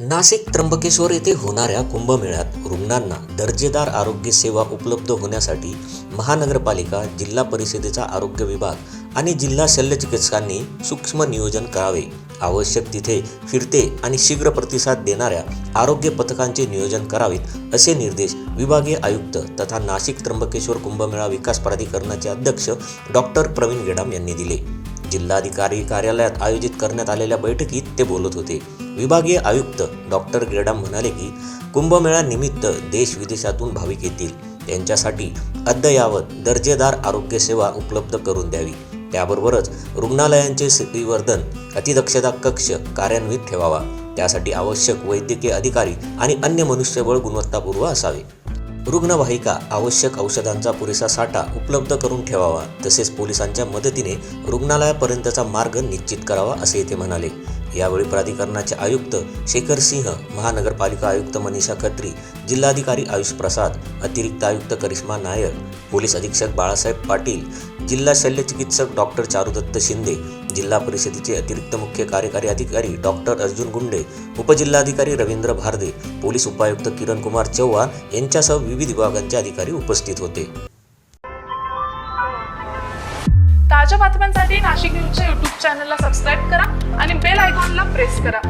नाशिक त्र्यंबकेश्वर येथे होणाऱ्या कुंभमेळ्यात रुग्णांना दर्जेदार आरोग्य सेवा उपलब्ध होण्यासाठी महानगरपालिका जिल्हा परिषदेचा आरोग्य विभाग आणि जिल्हा शल्यचिकित्सकांनी सूक्ष्म नियोजन करावे. आवश्यक तिथे फिरते आणि शीघ्र प्रतिसाद देणाऱ्या आरोग्य पथकांचे नियोजन करावेत असे निर्देश विभागीय आयुक्त तथा नाशिक त्र्यंबकेश्वर कुंभमेळा विकास प्राधिकरणाचे अध्यक्ष डॉक्टर प्रवीण गेडाम यांनी दिले. जिल्हाधिकारी कार्यालयात आयोजित करण्यात आलेल्या बैठकीत ते बोलत होते. विभागीय आयुक्त डॉक्टर ग्रेडाम म्हणाले की कुंभमेळ्यानिमित्त देश विदेशातून भाविक येतील. त्यांच्यासाठी अद्ययावत दर्जेदार आरोग्यसेवा उपलब्ध करून द्यावी. त्याबरोबरच रुग्णालयांचे श्रीवर्धन अतिदक्षता कक्ष कार्यान्वित ठेवावा. त्यासाठी आवश्यक वैद्यकीय अधिकारी आणि अन्य मनुष्यबळ गुणवत्तापूर्व असावे. रुग्णवाहिका आवश्यक औषधांचा पुरेसा साठा उपलब्ध करून ठेवावा तसेच पोलिसांच्या मदतीने रुग्णालयापर्यंतचा मार्ग निश्चित करावा असे ते म्हणाले. यावेळी प्राधिकरणाचे आयुक्त शेखर सिंह महानगरपालिका आयुक्त मनीषा खत्री जिल्हाधिकारी आयुष प्रसाद अतिरिक्त आयुक्त करिश्मा नायर पोलीस अधीक्षक बाळासाहेब पाटील जिल्हा शल्यचिकित्सक डॉक्टर चारुदत्त शिंदे जिल्हा परिषदेचे अतिरिक्त मुख्य कार्यकारी अधिकारी डॉक्टर अर्जुन गुंडे उपजिल्हाधिकारी रवींद्र भारदे पोलीस उपायुक्त किरण कुमार चव्हाण यांच्यासह विविध विभागांचे अधिकारी उपस्थित होते. ताज्या बातम्यांसाठी नाशिक न्यूजच्या युट्यूब चॅनलला सबस्क्राईब करा आणि बेल आयकॉनला प्रेस करा.